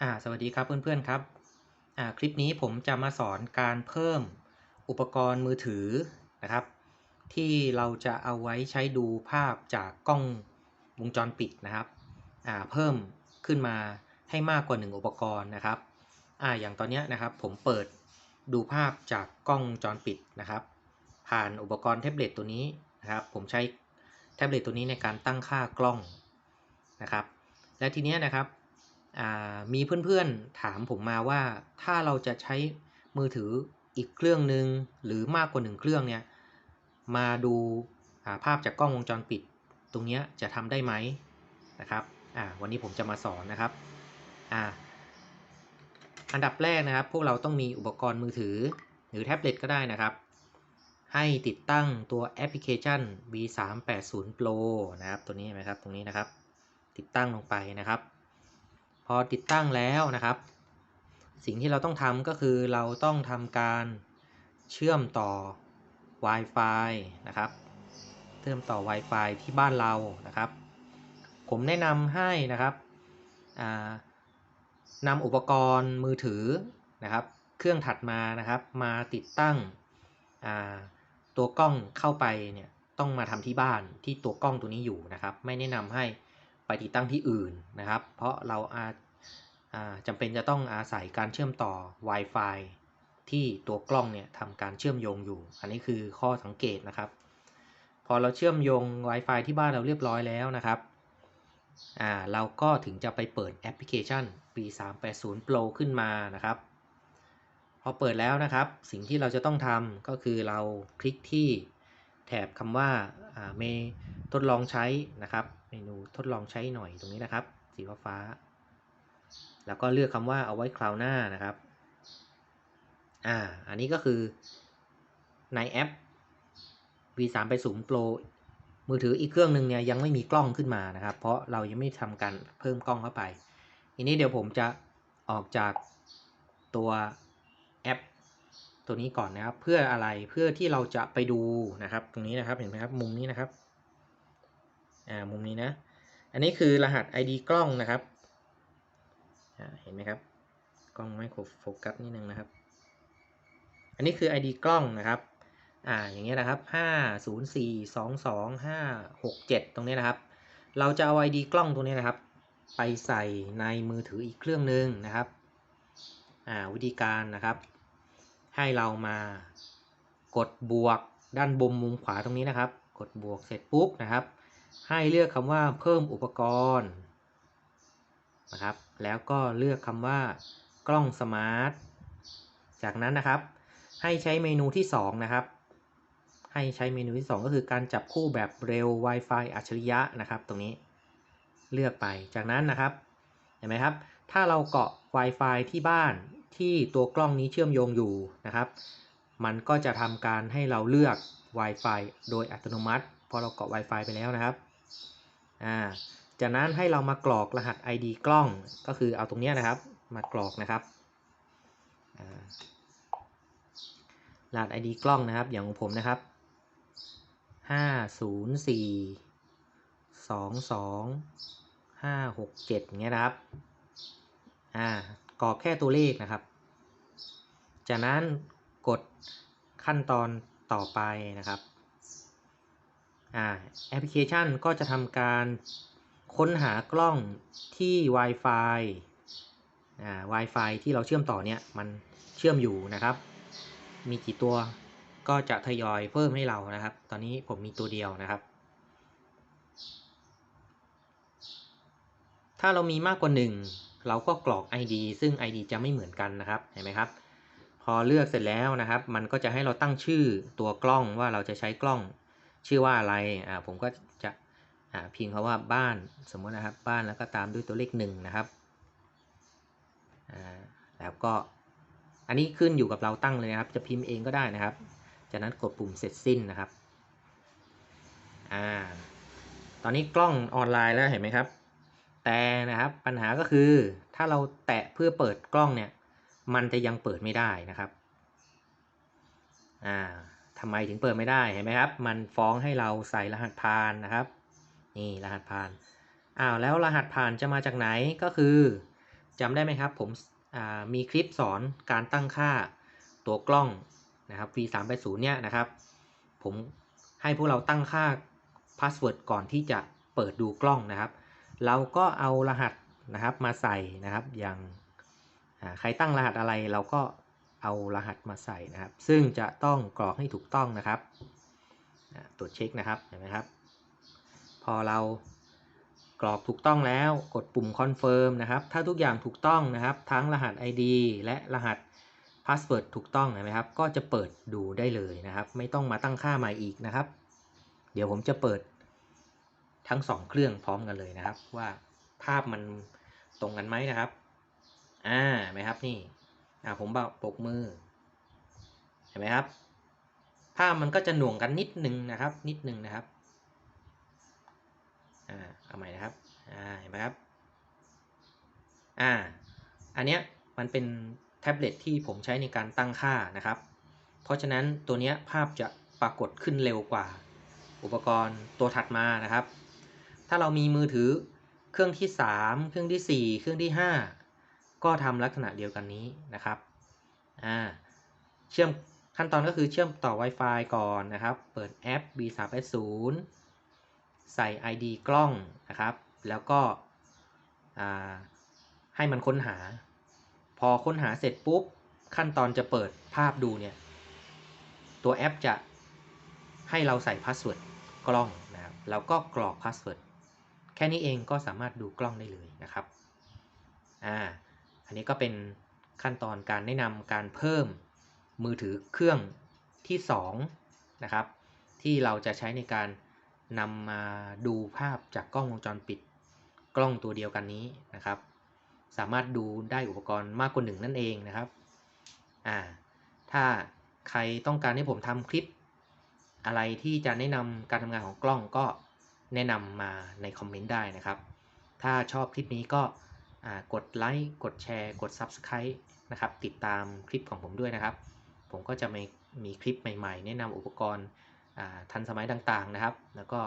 อ่าสวัสดีครับเพื่อนๆครับอ่าคลิปนี้ผมจะมาสอนการเพิ่มอุปกรณ์มือถือนะครับ ที่เราจะเอาไว้ใช้ดูภาพจากกล้องวงจรปิดนะครับอ่าเพิ่มขึ้นมาให้มากกว่า 1 อุปกรณ์นะครับอ่าอย่างตอนนี้นะครับผมเปิดดูภาพจากกล้องจรปิดนะครับ ผ่านอุปกรณ์แท็บเล็ตตัวนี้นะครับ ผมใช้แท็บเล็ตตัวนี้ในการตั้งค่ากล้องนะครับ และทีนี้นะครับ มีเพื่อนๆถามผมมาว่าถ้าเราจะใช้มือถืออีกเครื่องหนึ่งหรือมากกว่าหนึ่งเครื่องเนี่ยมาดูภาพจากกล้องวงจรปิด ตรงนี้จะทำได้ไหมนะครับวันนี้ผมจะมาสอนนะครับออันดับแรกนะครับ พวกเราต้องมีอุปกรณ์มือถือ หรือแท็บเล็ตก็ได้นะครับ ให้ติดตั้งตัวแอปพลิเคชัน V380 Pro นะครับ ตัวนี้ไหมครับตรงนี้นะครับ ติดตั้งลงไปนะครับ พอติดตั้งแล้วนะครับ สิ่งที่เราต้องทำก็คือเราต้องทำการเชื่อมต่อ Wi-Fi นะครับเชื่อมต่อ Wi-Fi ที่บ้านเรานะครับ ผมแนะนำให้นะครับนำอุปกรณ์มือถือนะครับ เครื่องถัดมานะครับ มาติดตั้งตัวกล้องเข้าไปเนี่ยต้องมาทำที่บ้านที่ตัวกล้องตัวนี้อยู่นะครับ ไม่แนะนำให้ ไปติดตั้งที่อื่นนะครับ เพราะเราอาจจำเป็นจะต้องอาศัยการเชื่อมต่อ Wi-Fi ที่ตัวกล้องเนี่ยทำการเชื่อมโยงอยู่ อันนี้คือข้อสังเกตนะครับ พอเราเชื่อมโยง Wi-Fi ที่บ้านเราเรียบร้อยแล้วนะครับเราก็ถึงจะไปเปิดแอปพลิเคชัน P380 Pro ขึ้นมานะครับ พอเปิดแล้วนะครับ สิ่งที่เราจะต้องทำก็คือเราคลิกที่แถบคำว่าเมทดลองใช้นะครับ นูทดลองใช้หน่อยตรงนี้นะครับ สีฟ้า แล้วก็เลือกคำว่าเอาไว้คราวหน้านะครับ อ่า อันนี้ก็คือในแอป V3 ไปศูนย์ Pro มือถืออีกเครื่องหนึ่งเนี่ยยังไม่มีกล้องขึ้นมานะครับ เพราะเรายังไม่ทำการเพิ่มกล้องเข้าไปทีนี้เดี๋ยวผมจะออกจากตัวแอป ตัวนี้ก่อนนะครับ เพื่ออะไรเพื่อที่เราจะไปดูนะครับ ตรงนี้นะครับเห็นไหมครับมุมนี้นะครับ อ่ามุมนี้นะ อันนี้คือรหัส ID กล้องนะครับเห็นไหมครับ กล้องไม่โฟกัสนิดนึงนะครับ อันนี้คือ ID กล้องนะครับอ่าอย่างเงี้ยนะครับห้าศูนย์สี่สองสองห้าหกเจ็ดตรงนี้นะครับ เราจะเอา ID กล้องตรงนี้นะครับ ไปใส่ในมือถืออีกเครื่องหนึ่งนะครับอ่าวิธีการนะครับ ให้เรามากดบวกด้านบนมุมขวาตรงนี้นะครับ กดบวกเสร็จปุ๊บนะครับ ให้เลือกคำว่าเพิ่มอุปกรณ์นะครับ แล้วก็เลือกคำว่ากล้องสมาร์ท จากนั้นนะครับ ให้ใช้เมนูที่ 2 นะครับ ให้ใช้เมนูที่ 2 ก็คือการจับคู่แบบเร็ว Wi-Fi อัจฉริยะนะครับ ตรงนี้เลือกไป จากนั้นนะครับ เห็นไหมครับ ถ้าเราเกาะ Wi-Fi ที่บ้านที่ตัวกล้องนี้เชื่อมโยงอยู่นะครับ มันก็จะทำการให้เราเลือก Wi-Fi โดยอัตโนมัติ พอเราเกาะ Wi-Fi ไปแล้วนะครับ อ่าจากนั้นให้เรามากรอกรหัส ID กล้องก็คือเอาตรงนี้นะครับ มากรอกนะครับรหัส ID กล้องนะครับ อย่างของผมนะครับห้าศูนย์สี่สองสองห้าหกเจ็ดอย่างเงี้ยนะครับอ่ากรอกแค่ตัวเลขนะครับ จากนั้นกดขั้นตอนต่อไปนะครับ แอปพลิเคชันก็จะทำการค้นหากล้องที่ Wi-Fi อ่า Wi-Fi ที่เราเชื่อมต่อเนี่ยมันเชื่อมอยู่นะครับ มีกี่ตัวก็จะทยอยเพิ่มให้เรานะครับ ตอนนี้ผมมีตัวเดียวนะครับ ถ้าเรามีมากกว่าหนึ่งเราก็กรอก ID ซึ่ง ID จะไม่เหมือนกันนะครับ เห็นไหมครับ พอเลือกเสร็จแล้วนะครับ มันก็จะให้เราตั้งชื่อตัวกล้องว่าเราจะใช้กล้อง ชื่อว่าอะไรอ่าผมก็จะพิมพ์คาว่าบ้านสมมตินะครับ บ้านแล้วก็ตามด้วยตัวเลขหนึ่งนะครับอ่าแล้วก็อันนี้ขึ้นอยู่กับเราตั้งเลยนะครับ จะพิมพ์เองก็ได้นะครับ จากนั้นกดปุ่มเสร็จสิ้นนะครับอ่าตอนนี้กล้องออนไลน์แล้วเห็นไหมครับแต่นะครับปัญหาก็คือถ้าเราแตะเพื่อเปิดกล้องเนี่ย มันจะยังเปิดไม่ได้นะครับ อ่า ทำไมถึงเปิดไม่ได้เห็นไหมครับ มันฟ้องให้เราใส่รหัสผ่านนะครับ นี่รหัสผ่านอ้าวแล้วรหัสผ่านจะมาจากไหนก็คือจำได้ไหมครับ ผมมีคลิปสอนการตั้งค่าตัวกล้องนะครับ V380 เนี่ยนะครับ ผมให้พวกเราตั้งค่าพาสเวิร์ดก่อนที่จะเปิดดูกล้องนะครับ เราก็เอารหัสนะครับมาใส่นะครับ อย่างใครตั้งรหัสอะไรเราก็ เอารหัสมาใส่นะครับ ซึ่งจะต้องกรอกให้ถูกต้องนะครับตรวจเช็คนะครับเห็นไหมครับ พอเรากรอกถูกต้องแล้วกดปุ่มคอนเฟิร์มนะครับ ถ้าทุกอย่างถูกต้องนะครับ ทั้งรหัส ID และรหัสพาสเวิร์ดถูกต้องเห็นไหมครับ ก็จะเปิดดูได้เลยนะครับ ไม่ต้องมาตั้งค่าใหม่อีกนะครับ เดี๋ยวผมจะเปิดทั้งสองเครื่องพร้อมกันเลยนะครับ ว่าภาพมันตรงกันไหมนะครับ อ่าเห็นไหมครับนี่ อ่าผมบอกปกมือ เห็นไหมครับ ภาพมันก็จะหน่วงกันนิดนึงนะครับ นิดนึงนะครับ อ่า เอาใหม่นะครับ อ่า เห็นไหมครับ อ่า อันเนี้ยมันเป็นแท็บเล็ตที่ผมใช้ในการตั้งค่านะครับ เพราะฉะนั้นตัวเนี้ยภาพจะปรากฏขึ้นเร็วกว่า อุปกรณ์ตัวถัดมานะครับ ถ้าเรามีมือถือเครื่องที่ 3 เครื่องที่ 4 เครื่องที่ 5 ก็ทำลักษณะเดียวกันนี้นะครับอ่าเชื่อมขั้นตอนก็คือเชื่อมต่อ Wi-Fi ก่อนนะครับ เปิดแอป B380 ใส่ ID กล้องนะครับ แล้วก็ให้มันค้นหา พอค้นหาเสร็จปุ๊บ ขั้นตอนจะเปิดภาพดูเนี่ย ตัวแอปจะให้เราใส่พาสเวิร์ดกล้องนะครับแล้วก็กรอกพาสเวิร์ดแค่นี้เองก็สามารถดูกล้องได้เลยนะครับ อ่า อันนี้ก็เป็นขั้นตอนการแนะนำการเพิ่มมือถือเครื่องที่2นะครับที่เราจะใช้ในการนำมาดูภาพจากกล้องวงจรปิด กล้องตัวเดียวกันนี้นะครับ สามารถดูได้อุปกรณ์มากกว่าหนึ่งนั่นเองนะครับอ่าถ้าใครต้องการให้ผมทำคลิป อะไรที่จะแนะนำการทำงานของกล้องก็แนะนำมาในคอมเมนต์ได้นะครับ ถ้าชอบคลิปนี้ก็ กดไลค์กดแชร์ กด Subscribe นะครับ ติดตามคลิปของผมด้วยนะครับ ผมก็จะมีมีคลิปใหม่ๆ แนะนำอุปกรณ์ทันสมัยต่างๆนะครับ แล้วก็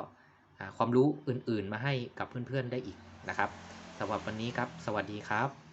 ความรู้อื่นๆมาให้กับเพื่อนๆได้อีกนะครับสำหรับวันนี้ครับ สวัสดีครับ